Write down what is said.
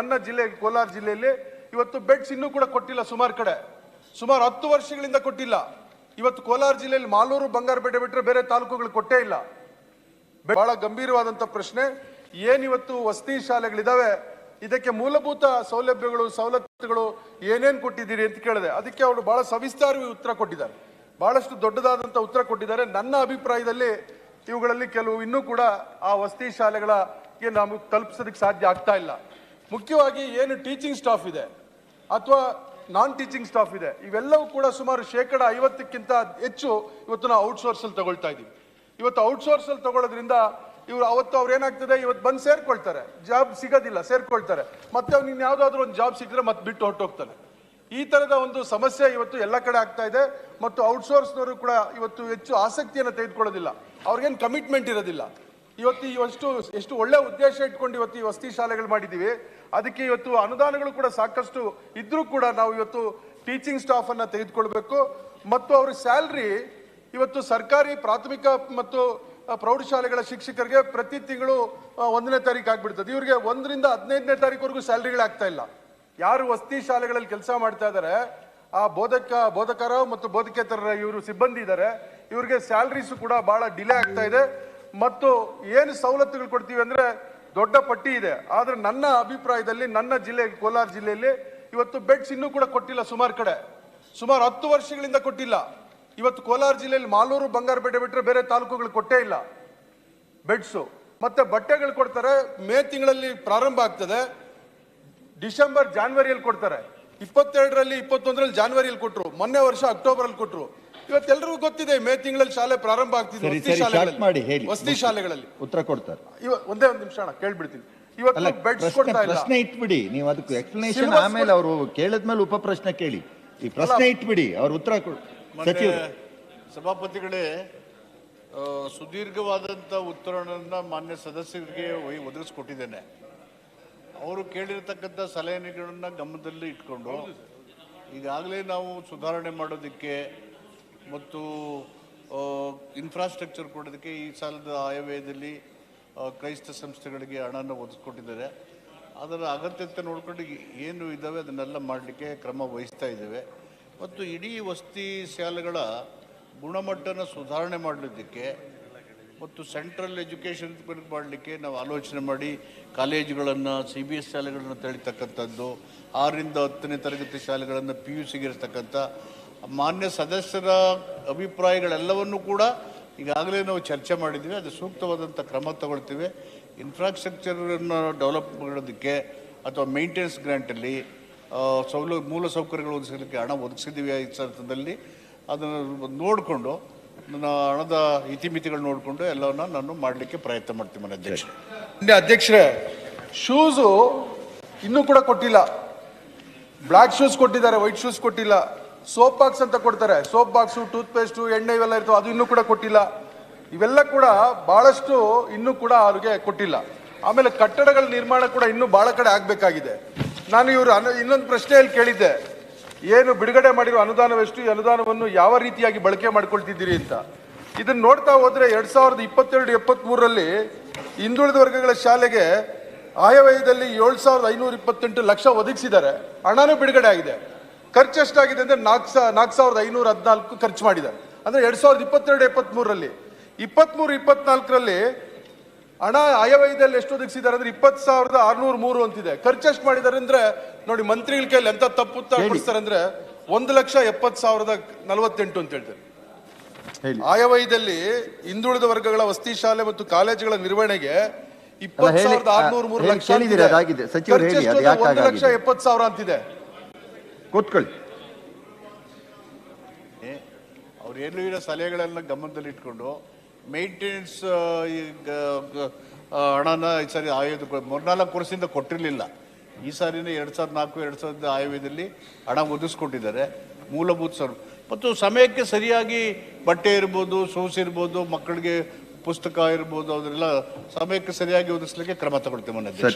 ನನ್ನ ಜಿಲ್ಲೆ, ಕೋಲಾರ ಜಿಲ್ಲೆಯಲ್ಲಿ ಇವತ್ತು ಬೆಡ್ಸ್ ಇನ್ನೂ ಕೂಡ ಕೊಟ್ಟಿಲ್ಲ ಸುಮಾರು ಕಡೆ. ಸುಮಾರು ಹತ್ತು ವರ್ಷಗಳಿಂದ ಕೊಟ್ಟಿಲ್ಲ. ಇವತ್ತು ಕೋಲಾರ ಜಿಲ್ಲೆಯಲ್ಲಿ ಮಾಲೂರು, ಬಂಗಾರಪೇಟೆ ಬಿಟ್ಟರೆ ಬೇರೆ ತಾಲೂಕುಗಳು ಕೊಟ್ಟೇ ಇಲ್ಲ. ಬಹಳ ಗಂಭೀರವಾದಂಥ ಪ್ರಶ್ನೆ. ಏನಿವತ್ತು ವಸತಿ ಶಾಲೆಗಳಿದಾವೆ? ಇದಕ್ಕೆ ಮೂಲಭೂತ ಸೌಲಭ್ಯಗಳು, ಸವಲತ್ತುಗಳು ಏನೇನು ಕೊಟ್ಟಿದ್ದೀರಿ ಅಂತ ಕೇಳಿದೆ. ಅದಕ್ಕೆ ಅವರು ಬಹಳ ಸವಿಸ್ತಾರವಾಗಿ ಉತ್ತರ ಕೊಟ್ಟಿದ್ದಾರೆ. ಬಹಳಷ್ಟು ದೊಡ್ಡದಾದಂಥ ಉತ್ತರ ಕೊಟ್ಟಿದ್ದಾರೆ. ನನ್ನ ಅಭಿಪ್ರಾಯದಲ್ಲಿ ಇವುಗಳಲ್ಲಿ ಕೆಲವು ಇನ್ನೂ ಕೂಡ ಆ ವಸತಿ ಶಾಲೆಗಳಿಗೆ ನಮಗೆ ತಲುಪಿಸೋದಕ್ಕೆ ಸಾಧ್ಯ ಆಗ್ತಾ ಇಲ್ಲ. ಮುಖ್ಯವಾಗಿ ಏನು ಟೀಚಿಂಗ್ ಸ್ಟಾಫ್ ಇದೆ ಅಥವಾ ನಾನ್ ಟೀಚಿಂಗ್ ಸ್ಟಾಫ್ ಇದೆ, ಇವೆಲ್ಲವೂ ಕೂಡ ಸುಮಾರು ಶೇಕಡ ಐವತ್ತಕ್ಕಿಂತ ಹೆಚ್ಚು ಇವತ್ತು ನಾವು ಔಟ್ಸೋರ್ಸ್ ಅಲ್ಲಿ ತಗೊಳ್ತಾ ಇದ್ದೀವಿ. ಇವತ್ತು ಔಟ್ಸೋರ್ಸ್ ಅಲ್ಲಿ ತಗೊಳ್ಳೋದ್ರಿಂದ ಇವ್ರು ಅವತ್ತು ಅವ್ರು ಏನಾಗ್ತದೆ, ಇವತ್ತು ಬಂದು ಸೇರ್ಕೊಳ್ತಾರೆ. ಜಾಬ್ ಸಿಗೋದಿಲ್ಲ, ಸೇರ್ಕೊಳ್ತಾರೆ. ಮತ್ತೆ ಅವ್ನು ಇನ್ನು ಯಾವ್ದಾದ್ರು ಒಂದು ಜಾಬ್ ಸಿಕ್ಕಿದ್ರೆ ಮತ್ತೆ ಬಿಟ್ಟು ಹೊರಟೋಗ್ತಾನೆ. ಈ ತರದ ಒಂದು ಸಮಸ್ಯೆ ಇವತ್ತು ಎಲ್ಲ ಕಡೆ ಆಗ್ತಾ ಇದೆ ಮತ್ತು ಔಟ್ಸೋರ್ಸ್ನವರು ಕೂಡ ಇವತ್ತು ಹೆಚ್ಚು ಆಸಕ್ತಿಯನ್ನು ತೆಗೆದುಕೊಳ್ಳೋದಿಲ್ಲ. ಅವ್ರಿಗೇನು ಕಮಿಟ್ಮೆಂಟ್ ಇರೋದಿಲ್ಲ. ಇವತ್ತು ಇವಷ್ಟು ಎಷ್ಟು ಒಳ್ಳೆ ಉದ್ದೇಶ ಇಟ್ಕೊಂಡು ಇವತ್ತು ಈ ವಸತಿ ಶಾಲೆಗಳು ಮಾಡಿದ್ದೀವಿ. ಅದಕ್ಕೆ ಇವತ್ತು ಅನುದಾನಗಳು ಕೂಡ ಸಾಕಷ್ಟು ಇದ್ರೂ ಕೂಡ ನಾವು ಇವತ್ತು ಟೀಚಿಂಗ್ ಸ್ಟಾಫ್ ಅನ್ನ ತೆಗೆದುಕೊಳ್ಬೇಕು. ಮತ್ತು ಅವ್ರ ಸ್ಯಾಲ್ರಿ ಇವತ್ತು ಸರ್ಕಾರಿ, ಪ್ರಾಥಮಿಕ ಮತ್ತು ಪ್ರೌಢಶಾಲೆಗಳ ಶಿಕ್ಷಕರಿಗೆ ಪ್ರತಿ ತಿಂಗಳು ಒಂದನೇ ತಾರೀಕು ಆಗ್ಬಿಡ್ತದೆ. ಇವರಿಗೆ ಒಂದರಿಂದ ಹದಿನೈದನೇ ತಾರೀಕುವರೆಗೂ ಸ್ಯಾಲ್ರಿಗಳು ಆಗ್ತಾ ಇಲ್ಲ. ಯಾರು ವಸತಿ ಶಾಲೆಗಳಲ್ಲಿ ಕೆಲಸ ಮಾಡ್ತಾ ಇದ್ದಾರೆ ಆ ಬೋಧಕ ಬೋಧಕರ ಮತ್ತು ಬೋಧಕೇತರ ಇವರು ಸಿಬ್ಬಂದಿ ಇದ್ದಾರೆ ಇವರಿಗೆ ಸ್ಯಾಲ್ರೀಸು ಕೂಡ ಬಹಳ ಡಿಲೇ ಆಗ್ತಾ ಇದೆ. ಮತ್ತು ಏನು ಸವಲತ್ತುಗಳು ಕೊಡ್ತೀವಿ ಅಂದ್ರೆ ದೊಡ್ಡ ಪಟ್ಟಿ ಇದೆ. ಆದ್ರೆ ನನ್ನ ಅಭಿಪ್ರಾಯದಲ್ಲಿ, ನನ್ನ ಜಿಲ್ಲೆ ಕೋಲಾರ ಜಿಲ್ಲೆಯಲ್ಲಿ ಇವತ್ತು ಬೆಡ್ಸ್ ಇನ್ನೂ ಕೂಡ ಕೊಟ್ಟಿಲ್ಲ ಸುಮಾರು ಕಡೆ. ಸುಮಾರು ಹತ್ತು ವರ್ಷಗಳಿಂದ ಕೊಟ್ಟಿಲ್ಲ. ಇವತ್ತು ಕೋಲಾರ ಜಿಲ್ಲೆಯಲ್ಲಿ ಮಾಲೂರು ಬಂಗಾರಪೇಟೆ ಬಿಟ್ಟರೆ ಬೇರೆ ತಾಲೂಕುಗಳು ಕೊಟ್ಟೇ ಇಲ್ಲ. ಬೆಡ್ಸು ಮತ್ತೆ ಬಟ್ಟೆಗಳು ಕೊಡ್ತಾರೆ. ಮೇ ತಿಂಗಳಲ್ಲಿ ಪ್ರಾರಂಭ ಆಗ್ತದೆ. ಡಿಸೆಂಬರ್, ಜಾನ್ವರಿಯಲ್ಲಿ ಕೊಡ್ತಾರೆ. ಇಪ್ಪತ್ತೆರಡರಲ್ಲಿ, ಇಪ್ಪತ್ತೊಂದರಲ್ಲಿ ಜಾನ್ವರಿಯಲ್ಲಿ ಕೊಟ್ಟರು ಮೊನ್ನೆ ವರ್ಷ ಅಕ್ಟೋಬರಲ್ಲಿ ಕೊಟ್ಟರು ಇವತ್ತೆಲ್ಲರಿಗೂ ಗೊತ್ತಿದೆ ಮೇ ತಿಂಗಳಲ್ಲಿ ಶಾಲೆ ಪ್ರಾರಂಭ ಆಗ್ತಿದೆ ಸರಿ ವಸತಿ ಸರಿ ಶಾರ್ಟ್ ಮಾಡಿ ಶಾಲೆಗಳಲ್ಲಿ ಹೇಳಿ. ವಸತಿ ಶಾಲೆಗಳಲ್ಲಿ. ಉತ್ತರ ಕೊಡ್ತಾರೆ. ಇವ ಒಂದೇ ಒಂದು ನಿಮಿಷ ಅಣ್ಣ ಕೇಳ್ಬಿಡ್ತೀನಿ. ಇವತ್ತು ಬೆಡ್ಸ್ ಪ್ರಶ್ನೆ ಕೊಡ್ತಾ ಇಲ್ಲ. ಪ್ರಶ್ನೆ ಇಟ್ಬಿಡಿ. ನೀವು ಅದಕ್ಕೆ ಎಕ್ಸ್ಪ್ಲನೇಷನ್ Syllabus ಆಮೇಲೆ ಅವರು ಕೇಳಿದ್ಮೇಲೆ ಉಪ ಪ್ರಶ್ನೆ ಕೇಳಿ. ಈ ಪ್ರಶ್ನೆ ಇಟ್ಬಿಡಿ ಅವ್ರ ಉತ್ತರ ಕೊಡ್ ಸಚಿವರು. ಸಭಾಪತಿಗಳೇ ಆ, ಸುದೀರ್ಘವಾದಂಥ ಉತ್ತರವನ್ನು ಮಾನ್ಯ ಸದಸ್ಯರಿಗೆ ಒಯ್- ಒದಗಿಸ್ಕೊಟ್ಟಿದ್ದೇನೆ. ಅವರು ಕೇಳಿರ್ತಕ್ಕಂಥ ಸಲಹೆಗಳನ್ನು ಗಮನದಲ್ಲಿ ಇಟ್ಕೊಂಡು ಈಗಾಗಲೇ ನಾವು ಸುಧಾರಣೆ ಮಾಡೋದಕ್ಕೆ ಮತ್ತು ಇನ್ಫ್ರಾಸ್ಟ್ರಕ್ಚರ್ ಕೊಡೋದಕ್ಕೆ ಈ ಸಾಲದ ಆಯವ್ಯಯದಲ್ಲಿ ಕ್ರೈಸ್ತ ಸಂಸ್ಥೆಗಳಿಗೆ ಹಣನ ಒದಗಿಸ್ಕೊಟ್ಟಿದ್ದಾರೆ. ಅದರ ಅಗತ್ಯತೆ ನೋಡ್ಕೊಂಡು ಏನು ಇದ್ದಾವೆ ಅದನ್ನೆಲ್ಲ ಮಾಡಲಿಕ್ಕೆ ಕ್ರಮ ವಹಿಸ್ತಾ ಇದ್ದೇವೆ. ಮತ್ತು ಇಡೀ ವಸತಿ ಶಾಲೆಗಳ ಗುಣಮಟ್ಟನ ಸುಧಾರಣೆ ಮಾಡಲಿದ್ದಕ್ಕೆ ಮತ್ತು ಸೆಂಟ್ರಲ್ ಎಜುಕೇಷನ್ ಮಾಡಲಿಕ್ಕೆ ನಾವು ಆಲೋಚನೆ ಮಾಡಿ ಕಾಲೇಜುಗಳನ್ನು, ಸಿ ಬಿ ಎಸ್ ಶಾಲೆಗಳನ್ನು ತೆಳಿತಕ್ಕಂಥದ್ದು, ಆರರಿಂದ ಹತ್ತನೇ ತರಗತಿ ಶಾಲೆಗಳನ್ನು ಪಿ ಯು ಸಿಗೆ ಇರ್ತಕ್ಕಂಥ ಮಾನ್ಯ ಸದಸ್ಯರ ಅಭಿಪ್ರಾಯಗಳೆಲ್ಲವನ್ನೂ ಕೂಡ ಈಗಾಗಲೇ ನಾವು ಚರ್ಚೆ ಮಾಡಿದ್ದೀವಿ ಅದು ಸೂಕ್ತವಾದಂಥ ಕ್ರಮ ತಗೊಳ್ತೀವಿ. ಇನ್ಫ್ರಾಸ್ಟ್ರಕ್ಚರನ್ನು ಡೆವಲಪ್ ಮಾಡೋದಕ್ಕೆ ಅಥವಾ ಮೇಂಟೆನೆನ್ಸ್ ಗ್ರ್ಯಾಂಟಲ್ಲಿ ಸೌಲಭ್ಯ, ಮೂಲ ಸೌಕರ್ಯಗಳು ಒದಗಿಸಲಿಕ್ಕೆ ಹಣ ಒದಗಿಸಿದ್ದೀವಿ ಈ ಸಂದರ್ಭದಲ್ಲಿ ಅದನ್ನು ನೋಡಿಕೊಂಡು, ನನ್ನ ಹಣದ ಇತಿಮಿತಿಗಳು ನೋಡಿಕೊಂಡು ಎಲ್ಲವನ್ನ ನಾನು ಮಾಡಲಿಕ್ಕೆ ಪ್ರಯತ್ನ ಮಾಡ್ತೀನಿ ಮನೆ ಅಧ್ಯಕ್ಷ. ಅಧ್ಯಕ್ಷರೇ ಶೂಸು ಇನ್ನೂ ಕೂಡ ಕೊಟ್ಟಿಲ್ಲ. ಬ್ಲ್ಯಾಕ್ ಶೂಸ್ ಕೊಟ್ಟಿದ್ದಾರೆ ವೈಟ್ ಶೂಸ್ ಕೊಟ್ಟಿಲ್ಲ. ಸೋಪ್ ಬಾಕ್ಸ್ ಅಂತ ಕೊಡ್ತಾರೆ. ಸೋಪ್ ಬಾಕ್ಸು ಟೂತ್ ಪೇಸ್ಟು ಎಣ್ಣೆ ಇವೆಲ್ಲ ಇರ್ತವೆ. ಅದು ಇನ್ನೂ ಕೂಡ ಕೊಟ್ಟಿಲ್ಲ. ಇವೆಲ್ಲ ಕೂಡ ಬಹಳಷ್ಟು ಇನ್ನೂ ಕೂಡ ಅವ್ರಿಗೆ ಕೊಟ್ಟಿಲ್ಲ. ಆಮೇಲೆ ಕಟ್ಟಡಗಳ ನಿರ್ಮಾಣ ಕೂಡ ಇನ್ನೂ ಬಹಳ ಕಡೆ ಆಗಬೇಕಾಗಿದೆ. ನಾನು ಇವರು ಅನು, ಇನ್ನೊಂದು ಪ್ರಶ್ನೆಯಲ್ಲಿ ಕೇಳಿದ್ದೆ. ಏನು ಬಿಡುಗಡೆ ಮಾಡಿರೋ ಅನುದಾನವೆಷ್ಟು? ಈ ಅನುದಾನವನ್ನು ಯಾವ ರೀತಿಯಾಗಿ ಬಳಕೆ ಮಾಡ್ಕೊಳ್ತಿದ್ದೀರಿ ಅಂತ. ಇದನ್ನು ನೋಡ್ತಾ ಹೋದರೆ ಎರಡು ಸಾವಿರದ ಇಪ್ಪತ್ತೆರಡು ಎಪ್ಪತ್ತ್ ಮೂರರಲ್ಲಿ ಹಿಂದುಳಿದ ವರ್ಗಗಳ ಶಾಲೆಗೆ ಆಯವ್ಯಯದಲ್ಲಿ ಏಳು ಸಾವಿರದ ಐನೂರ ಇಪ್ಪತ್ತೆಂಟು ಲಕ್ಷ ಒದಗಿಸಿದ್ದಾರೆ. ಹಣನೂ ಬಿಡುಗಡೆ ಆಗಿದೆ. ಖರ್ಚು ಎಷ್ಟಾಗಿದೆ ಅಂದ್ರೆ ನಾಲ್ಕು ಸಾ ನಾಲ್ಕು ಸಾವಿರದ ಐನೂರ ಹದಿನಾಲ್ಕು ಖರ್ಚು ಮಾಡಿದ್ದಾರೆ ಅಂದ್ರೆ ಎರಡ್ ಸಾವಿರದ ಇಪ್ಪತ್ತೆರಡು ಇಪ್ಪತ್ತ್ಮೂರರಲ್ಲಿ ಇಪ್ಪತ್ತ್ಮೂರು ಇಪ್ಪತ್ನಾಲ್ಕರಲ್ಲಿ ಹಣ ಆಯವ್ಯಯದಲ್ಲಿ ಎಷ್ಟು ಒದಗಿಸಿದ್ದಾರೆ ಅಂದ್ರೆ ಇಪ್ಪತ್ತು ಸಾವಿರದ ಆರ್ನೂರ ಮೂರು ಅಂತಿದೆ. ಖರ್ಚು ಎಷ್ಟು ಮಾಡಿದ್ದಾರೆ ಅಂದ್ರೆ ನೋಡಿ ಮಂತ್ರಿಗಳ ಕೈಯಲ್ಲಿ ಎಂತ ತಪ್ಪು ತಪ್ಪಿಸ್ತಾರೆ. ಅಂದ್ರೆ ಒಂದು ಲಕ್ಷ ಎಪ್ಪತ್ತು ಸಾವಿರದ ನಲವತ್ತೆಂಟು ಅಂತ ಹೇಳ್ತಾರೆ. ಆಯವ್ಯದಲ್ಲಿ ಆಯವ್ಯಯದಲ್ಲಿ ಹಿಂದುಳಿದ ವರ್ಗಗಳ ವಸತಿ ಶಾಲೆ ಮತ್ತು ಕಾಲೇಜುಗಳ ನಿರ್ವಹಣೆಗೆ ಇಪ್ಪತ್ತು ಸಾವಿರದ ಆರ್ನೂರ ಮೂರು ಲಕ್ಷ ಒಂದು ಲಕ್ಷ? ಎಪ್ಪತ್ತು ಸಾವಿರ ಅಂತಿದೆ. ಕೂತ್ಕೊಳ್ಳಿ. ಅವ್ರು ಏನು ಇರೋ ಸಲಹೆಗಳೆಲ್ಲ ಗಮನದಲ್ಲಿ ಇಟ್ಕೊಂಡು ಮೇಂಟೆನೆನ್ಸ್ ಈಗ ಹಣನ ಈ ಸಾರಿ ಆಯೋಗ ಮೂರ್ನಾಲ್ಕು ವರ್ಷದಿಂದ ಕೊಟ್ಟಿರಲಿಲ್ಲ. ಈ ಸಾರಿನ ಎರಡು ಸಾವಿರದ ನಾಲ್ಕು ಎರಡು ಸಾವಿರದ ಆಯವ್ಯದಲ್ಲಿ ಹಣ ಒದಗಿಸ್ಕೊಟ್ಟಿದ್ದಾರೆ ಮೂಲಭೂತ ಸರ್ ಮತ್ತು ಸಮಯಕ್ಕೆ ಸರಿಯಾಗಿ ಬಟ್ಟೆ ಇರ್ಬೋದು ಸೂಸ್ ಇರ್ಬೋದು ಮಕ್ಕಳಿಗೆ ಪುಸ್ತಕ ಇರ್ಬೋದು ಅದನ್ನೆಲ್ಲ ಸಮಯಕ್ಕೆ ಸರಿಯಾಗಿ ಒದಗಿಸ್ಲಿಕ್ಕೆ ಕ್ರಮ ತಗೊಳ್ತೀವಿ ಮನೆ